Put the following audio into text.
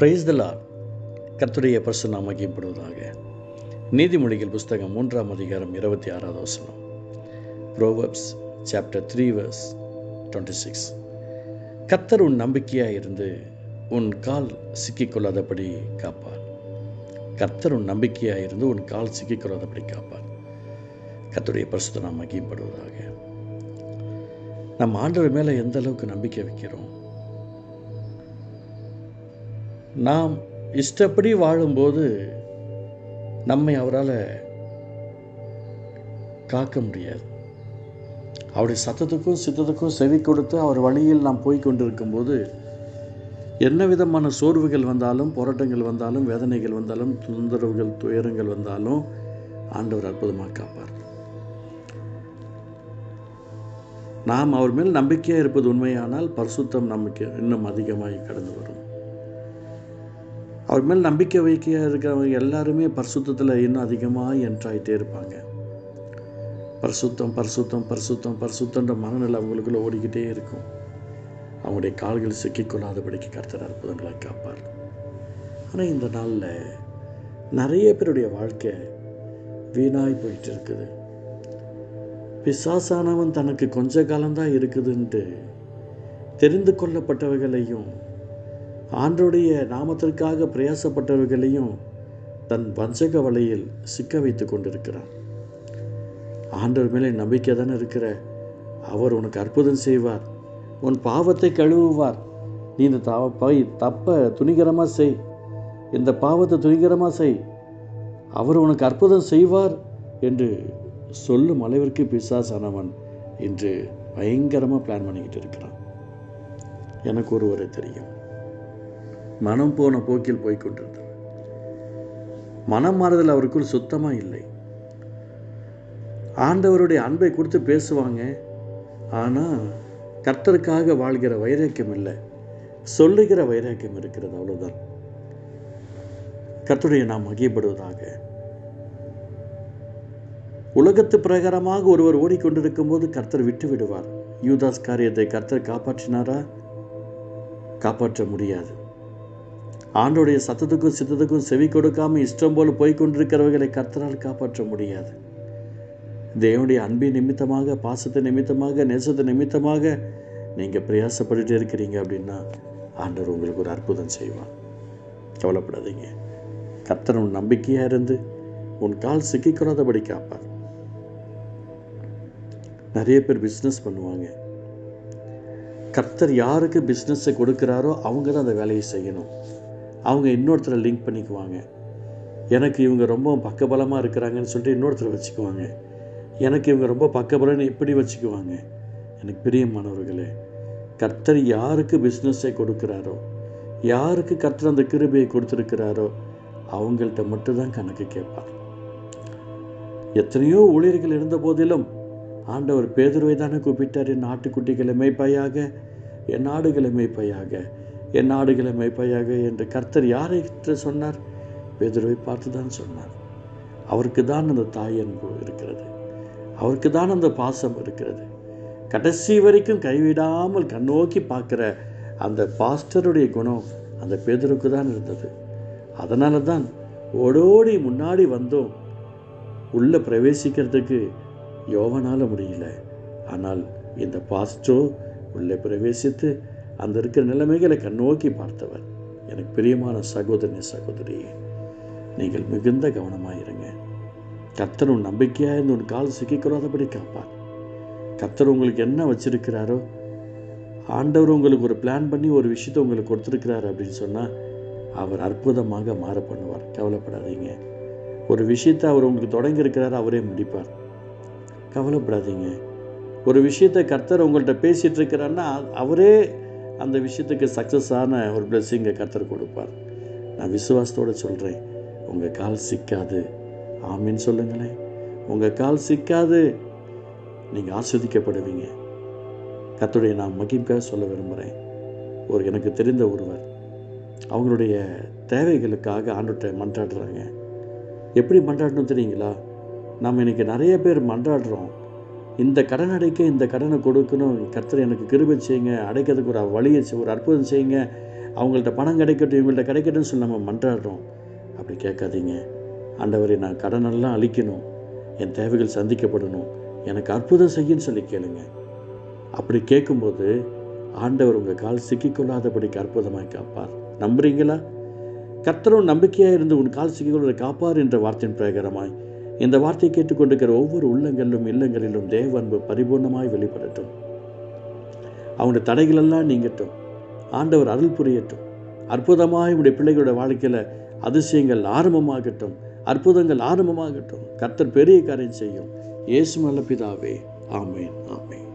Price கர்த்துடைய Lord கர்த்தருடைய பரிசு நாம் மகிமைப்படுவதாக நீதிமொழிகள் புஸ்தகம் மூன்றாம் அதிகாரம் இருபத்தி ஆறாவது வசனம். Proverbs chapter three verse twenty six கர்த்தர் உன் நம்பிக்கையாக இருந்து உன் கால் சிக்கிக்கொள்ளாதபடி காப்பார். கர்த்தர் உன் நம்பிக்கையாக இருந்து உன் கால் சிக்கிக்கொள்ளாதபடி காப்பார். கர்த்தருடைய பரிசுத்த நாம் மகிமைப்படுவதாக நம்ம ஆண்டவர் மேலே எந்த அளவுக்கு நம்பிக்கை வைக்கிறோம்? நாம் இஷ்டப்படி வாழும்போது நம்மை அவரால் காக்க முடியாது. அவருடைய சத்தத்துக்கும் சித்தத்துக்கும் செவி கொடுத்து அவர் வழியில் நாம் போய் கொண்டிருக்கும்போது என்ன விதமான சோர்வுகள் வந்தாலும் போராட்டங்கள் வந்தாலும் வேதனைகள் வந்தாலும் தொந்தரவுகள் துயரங்கள் வந்தாலும் ஆண்டவர் அற்புதமாக காப்பார். நாம் அவர் மேல் நம்பிக்கையாக இருப்பது உண்மையானால் பரிசுத்தம் நமக்கு இன்னும் அதிகமாக கடந்து வரும். அவர் மேல் நம்பிக்கை வைக்க இருக்கிறவங்க எல்லாருமே பரிசுத்தத்தில் இன்னும் அதிகமாக என்ட்ராயிட்டே இருப்பாங்க. பரிசுத்தம் பரிசுத்தம் பரிசுத்தம் பரிசுத்தன்ற மனநிலை அவங்களுக்குள்ளே ஓடிக்கிட்டே இருக்கும். அவங்களுடைய கால்கள் சிக்கிக்கொள்ளாதபடிக்கு கர்த்தர் அற்புதங்களை காப்பார். ஆனால் இந்த நாளில் நிறைய பேருடைய வாழ்க்கை வீணாய் போயிட்டு இருக்குது பிசாசானவன் தனக்கு கொஞ்ச காலம்தான் இருக்குதுன்ட்டு தெரிந்து கொள்ளப்பட்டவைகளையும் ஆண்டோடைய நாமத்திற்காக பிரயாசப்பட்டவர்களையும் தன் வஞ்சக வலையில் சிக்க வைத்து கொண்டிருக்கிறான் ஆண்டவர் மேலே நம்பிக்கை தானே இருக்கிற? அவர் உனக்கு அற்புதம் செய்வார். உன் பாவத்தை கழுவுவார். நீ இந்த தவ பை தப்ப துணிகரமாக செய். இந்த பாவத்தை துணிகரமாக செய். அவர் உனக்கு அற்புதம் செய்வார் என்று சொல்லும் அளவிற்கு பிசாசானவன் இன்று பயங்கரமாக பிளான் பண்ணிக்கிட்டு இருக்கிறான். எனக்கு ஒருவரை தெரியும். மனம் போன போக்கில் போய்கொண்டிருந்தது மனம் மாறுதல் அவருக்குள் சுத்தமாக இல்லை. ஆண்டவருடைய அன்பை கொடுத்து பேசுவாங்க ஆனால் கர்த்தருக்காக வாழ்கிற வைராக்கியம் இல்லை சொல்லுகிற வைராக்கியம் இருக்கிறது அவ்வளோதான் கர்த்தருடைய நாம் மகியப்படுவதாக உலகத்து பிரகாரமாக ஒருவர் ஓடிக்கொண்டிருக்கும் போது கர்த்தர் விட்டு விடுவார். யூதாஸ் காரியத்தை கர்த்தர் காப்பாற்றினாரா? காப்பாற்ற முடியாது. ஆண்டோடைய சத்தத்துக்கும் சித்தத்துக்கும் செவி கொடுக்காம இஷ்டம் போல் போய்கொண்டிருக்கிறவர்களை கர்த்தரால் காப்பாற்ற முடியாது. தேவனுடைய அன்பின் நிமித்தமாக பாசத்தை நிமித்தமாக நேசத்தை நிமித்தமாக நீங்கள் பிரயாசப்பட்டுட்டே இருக்கிறீங்க அப்படின்னா ஆண்டவர் உங்களுக்கு ஒரு அற்புதம் செய்வான் கவலைப்படாதீங்க. கர்த்தர் உன் நம்பிக்கையாக இருந்து உன் கால் சிக்கிக்கொள்ளாதபடி காப்பார். நிறைய பேர் பிஸ்னஸ் பண்ணுவாங்க. கர்த்தர் யாருக்கு பிஸ்னஸை கொடுக்குறாரோ அவங்க தான் அந்த வேலையை செய்யணும். அவங்க இன்னொருத்தரை லிங்க் பண்ணிக்குவாங்க. எனக்கு இவங்க ரொம்ப பக்கபலமாக இருக்கிறாங்கன்னு சொல்லிட்டு இன்னொருத்தரை வச்சுக்குவாங்க. எனக்கு இவங்க ரொம்ப பக்கபலன்னு இப்படி வச்சுக்குவாங்க. எனக்கு பிரியமானவர்களே கர்த்தர் யாருக்கு பிஸ்னஸை கொடுக்குறாரோ யாருக்கு கர்த்தர் அந்த கிருபையை கொடுத்துருக்கிறாரோ அவங்கள்ட்ட மட்டும்தான் கணக்கு கேட்பார். எத்தனையோ ஊழியர்கள் இருந்த போதிலும் ஆண்டவர் பேதுருவை தானே கூப்பிட்டார் என் நாட்டுக்குட்டிகளை மேய்ப்பாயாக என் நாடுகளை மேய்ப்பாயாக என் ஆடுகளை மேய்ப்பாயாக என்று கர்த்தர் யாரை சொன்னார்? பேதுருவை பார்த்து தான் சொன்னார். அவருக்கு தான் அந்த தாய் அன்பு இருக்கிறது. அவருக்கு தான் அந்த பாசம் இருக்கிறது. கடைசி வரைக்கும் கைவிடாமல் கண்ணோக்கி பார்க்குற அந்த பாஸ்டருடைய குணம் அந்த பேதருக்கு தான் இருந்தது. அதனால தான் ஓடோடி முன்னாடி வந்தோம். உள்ளே பிரவேசிக்கிறதுக்கு யோவனால் முடியல. ஆனால் இந்த பாஸ்டோ உள்ளே பிரவேசித்து அந்த இருக்கிற நிலைமைகளை கண்ணோக்கி பார்த்தவர். எனக்கு பிரியமான சகோதரனே சகோதரியே நீங்கள் மிகுந்த கவனமாக இருங்க. கர்த்தர் உன் நம்பிக்கையாக இருந்து உன் கால் சிக்கிக்கொள்ளாதபடி காப்பார். கர்த்தர் உங்களுக்கு என்ன வச்சிருக்கிறாரோ ஆண்டவர் உங்களுக்கு ஒரு பிளான் பண்ணி ஒரு விஷயத்தை உங்களுக்கு கொடுத்துருக்கிறார் அப்படின்னு சொன்னால் அவர் அற்புதமாக மாற பண்ணுவார். கவலைப்படாதீங்க. ஒரு விஷயத்தை அவர் உங்களுக்கு தொடங்கியிருக்கிறாரு அவரே முடிப்பார். கவலைப்படாதீங்க. ஒரு விஷயத்தை கர்த்தர் உங்கள்கிட்ட பேசிகிட்டு இருக்கிறாருன்னா அவரே அந்த விஷயத்துக்கு சக்ஸஸான ஒரு பிளெஸ்ஸிங்கை கத்தர் கொடுப்பார். நான் விசுவாசத்தோடு சொல்கிறேன் உங்கள் கால் சிக்காது. ஆமின்னு சொல்லுங்களேன். உங்கள் கால் சிக்காது. நீங்கள் ஆஸ்வதிக்கப்படுவீங்க. கத்துடைய நான் மகிம்காக சொல்ல விரும்புகிறேன் ஒரு எனக்கு தெரிந்த ஒருவர். அவங்களுடைய தேவைகளுக்காக ஆண்டுகிட்ட மன்றாடுறாங்க. எப்படி மன்றாடணும் தெரியுங்களா? நம்ம இன்றைக்கி நிறைய பேர் மன்றாடுறோம். இந்த கடன் அடைக்க இந்த கடனை கொடுக்கணும். கர்த்தர் எனக்கு கிருபை செய்யுங்க. அடைக்கிறதுக்கு ஒரு வழியை ஒரு அற்புதம் செய்யுங்க. அவங்கள்ட்ட பணம் கிடைக்கட்டும் இவங்கள்ட்ட கிடைக்கட்டும்னு சொல்லி நம்ம மன்றாடுறோம். அப்படி கேட்காதீங்க. ஆண்டவரை நான் கடனெல்லாம் அழிக்கணும். என் தேவைகள் சந்திக்கப்படணும். எனக்கு அற்புதம் செய்யுன்னு சொல்லி கேளுங்க. அப்படி கேட்கும்போது ஆண்டவர் உங்கள் கால் சிக்கிக்கொள்ளாதபடிக்கு அற்புதமாய் காப்பார். நம்புறீங்களா? கர்த்தரும் நம்பிக்கையாக இருந்து உன் கால் சிக்கிக்கொள்ள காப்பார் என்ற வார்த்தையின் பிரகாரமாய் இந்த வார்த்தையை கேட்டுக்கொண்டிருக்கிற ஒவ்வொரு உள்ளங்களிலும் இல்லங்களிலும் தேவ அன்பு பரிபூர்ணமாய் வெளிப்படட்டும். அவனுடைய தடைகளெல்லாம் நீங்கட்டும். ஆண்டவர் அருள் புரியட்டும். அற்புதமாய் உடைய பிள்ளைகளோட வாழ்க்கையில் அதிசயங்கள் ஆரம்பமாகட்டும். அற்புதங்கள் ஆரம்பமாகட்டும். கர்த்தர் பெரிய காரியம் செய்யும். இயேசு நல்ல பிதாவே ஆமேன் ஆமேன்.